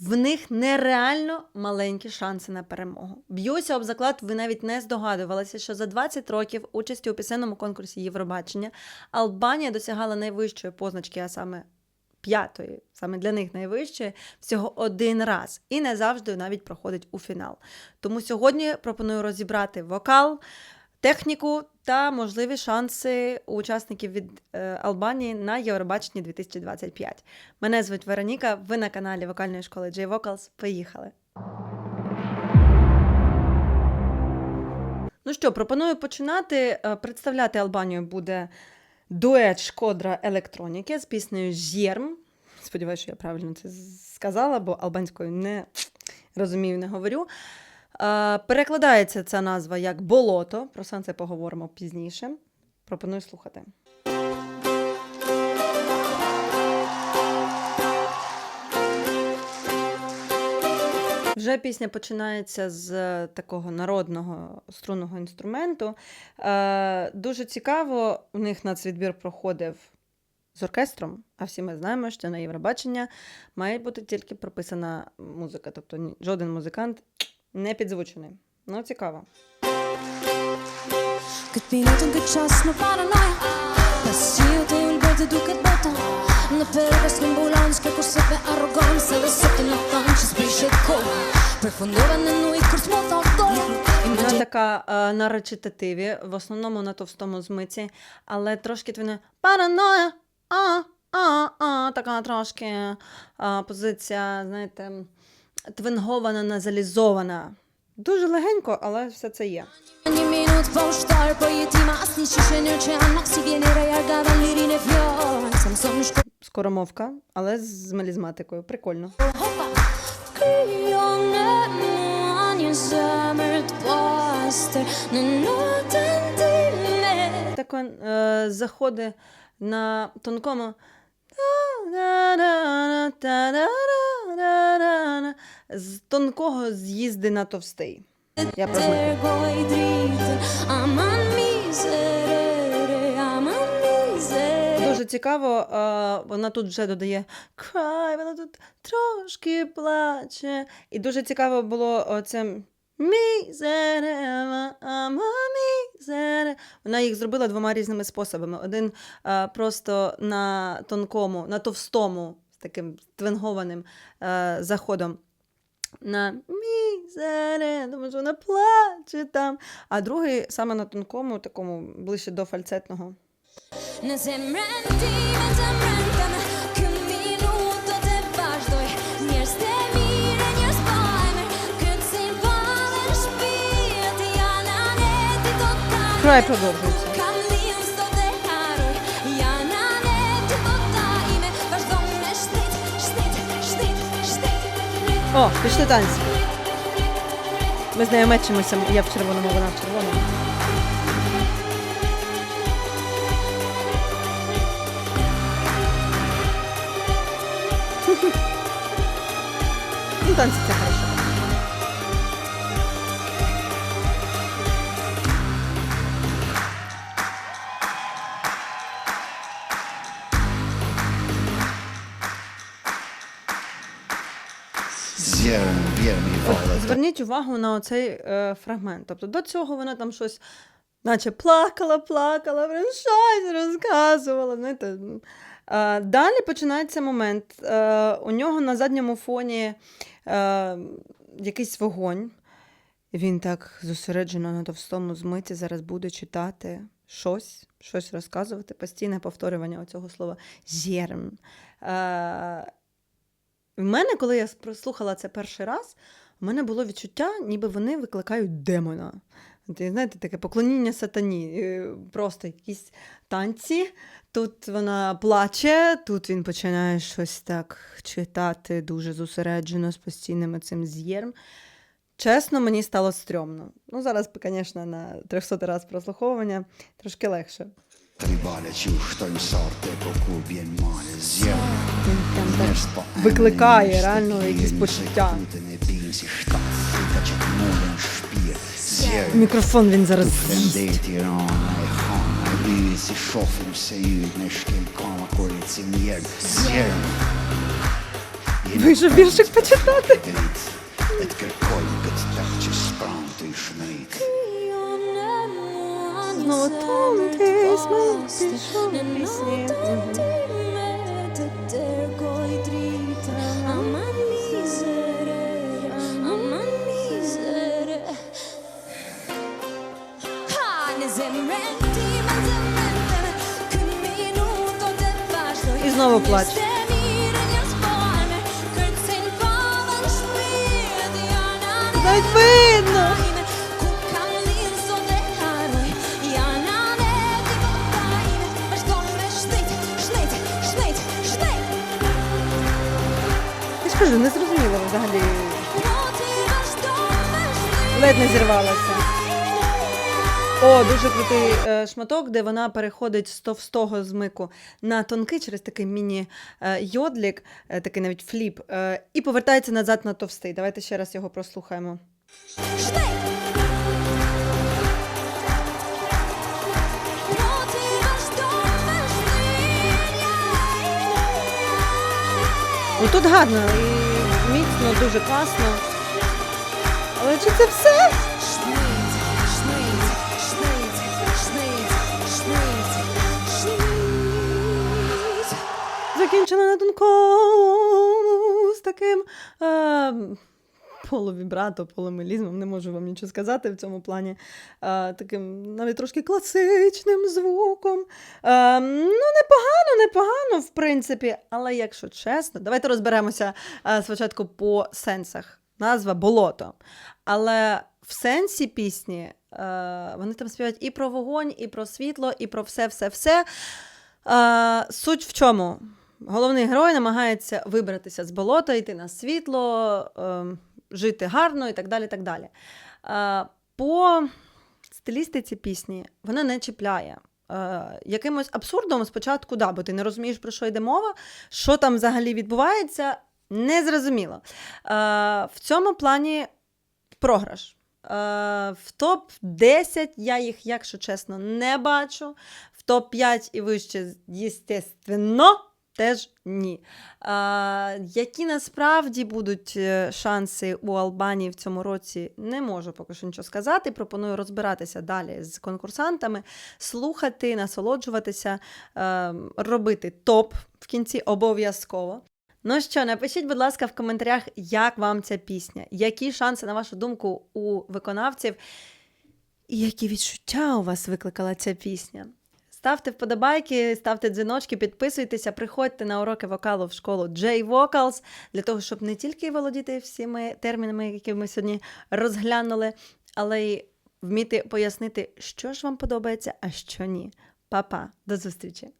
В них нереально маленькі шанси на перемогу. Б'юся об заклад, ви навіть не здогадувалися, що за 20 років участі у пісенному конкурсі Євробачення Албанія досягала найвищої позначки, а саме п'ятої, саме для них найвищої, всього один раз і не завжди навіть проходить у фінал. Тому сьогодні пропоную розібрати вокал, техніку та можливі шанси у учасників від е, Албанії на Євробаченні 2025. Мене звуть Вероніка. Ви на каналі вокальної школи J Vocals. Поїхали! Ну що, пропоную починати. Е, Представляти Албанію буде дует Шкодра електроніки з піснею Зєрм. Сподіваюся, що я правильно це сказала, бо албанською не розумію, не говорю. Е, Перекладається ця назва як болото. Про це поговоримо пізніше. Пропоную слухати. Вже пісня починається з такого народного струнного інструменту. Е, дуже цікаво, у них нацвідбір проходив з оркестром, а всі ми знаємо, що на Євробачення має бути тільки прописана музика, тобто жоден музикант не підзвучений. Ну, цікаво. Përfundova në nuj kur t'mo thot dorë Вона така е, на речитативі, в основному на товстому змиці, але трошки твіне параноя, а, а, а, така трошки е, позиція, знаєте, твингована, назалізована. Дуже легенько, але все це є. E Скоромовка, але з мелізматикою. Прикольно. Так е, заходить на тонкому. З тонкого з'їзди на товстий. Я Дуже цікаво, вона тут вже додає край, вона тут трошки плаче. І дуже цікаво було оце. Вона їх зробила двома різними способами. Один просто на тонкому, на товстому, таким твингованим е, заходом. На мізере, тому що вона плаче там. А другий саме на тонкому, такому ближче до фальцетного. Në zemrën О, пішли танці. Ми з нею мечимося, я в червоному, вона в червоному. Ну, танці це хорошо. Зверніть увагу на оцей е, фрагмент. Тобто до цього вона там щось, наче плакала, плакала, прям щось розказувала. Знаєте. Е, далі починається момент. Е, у нього на задньому фоні е, якийсь вогонь. Він так зосереджено на товстому змиті зараз буде читати щось, щось розказувати, постійне повторювання цього слова зєрм. Е, в мене, коли я прослухала це перший раз, у мене було відчуття, ніби вони викликають демона. Знаєте, таке поклоніння сатані. Е, Просто якісь танці. Тут вона плаче, тут він починає щось так читати дуже зосереджено з постійним цим з'єрм. Чесно, мені стало стрьомно. Ну, зараз, звісно, на 300 раз прослуховування трошки легше. Викликає реально якісь почуття. Мікрофон він зараз e E Вийшов віршик почитати. Том тисмен пішов пісні. І знову плач. Навіть видно. Кажу, не зрозуміло взагалі. Ледь не зірвалася. О, дуже крутий е, шматок, де вона переходить з товстого змику на тонкий через такий міні-йодлік, е, такий навіть фліп, е, і повертається назад на товстий. Давайте ще раз його прослухаємо. Ну тут гарно і міцно, дуже класно. Але чи це все? Закінчено на тонкому з таким е, полувібрато, полумелізмом, не можу вам нічого сказати в цьому плані. Е, таким навіть трошки класичним звуком. Е, ну, непогано, непогано, в принципі. Але якщо чесно, давайте розберемося е, спочатку по сенсах. Назва болото. Але в сенсі пісні е, вони там співають і про вогонь, і про світло, і про все-все-все. Суть в чому? Головний герой намагається вибратися з болота, йти на світло, е, жити гарно і так далі. так далі. Е, по стилістиці пісні вона не чіпляє. Е, якимось абсурдом спочатку, да, бо ти не розумієш, про що йде мова, що там взагалі відбувається, незрозуміло. Е, в цьому плані програш. В топ-10 я їх, якщо чесно, не бачу. В топ-5 і вище, естественно, теж ні. А, які насправді будуть е, шанси у Албанії в цьому році, не можу поки що нічого сказати. Пропоную розбиратися далі з конкурсантами, слухати, насолоджуватися, е, робити топ в кінці обов'язково. Ну що, напишіть, будь ласка, в коментарях, як вам ця пісня, які шанси, на вашу думку, у виконавців, і які відчуття у вас викликала ця пісня. Ставте вподобайки, ставте дзвіночки, підписуйтеся, приходьте на уроки вокалу в школу J Vocals, для того, щоб не тільки володіти всіми термінами, які ми сьогодні розглянули, але й вміти пояснити, що ж вам подобається, а що ні. Па-па, до зустрічі!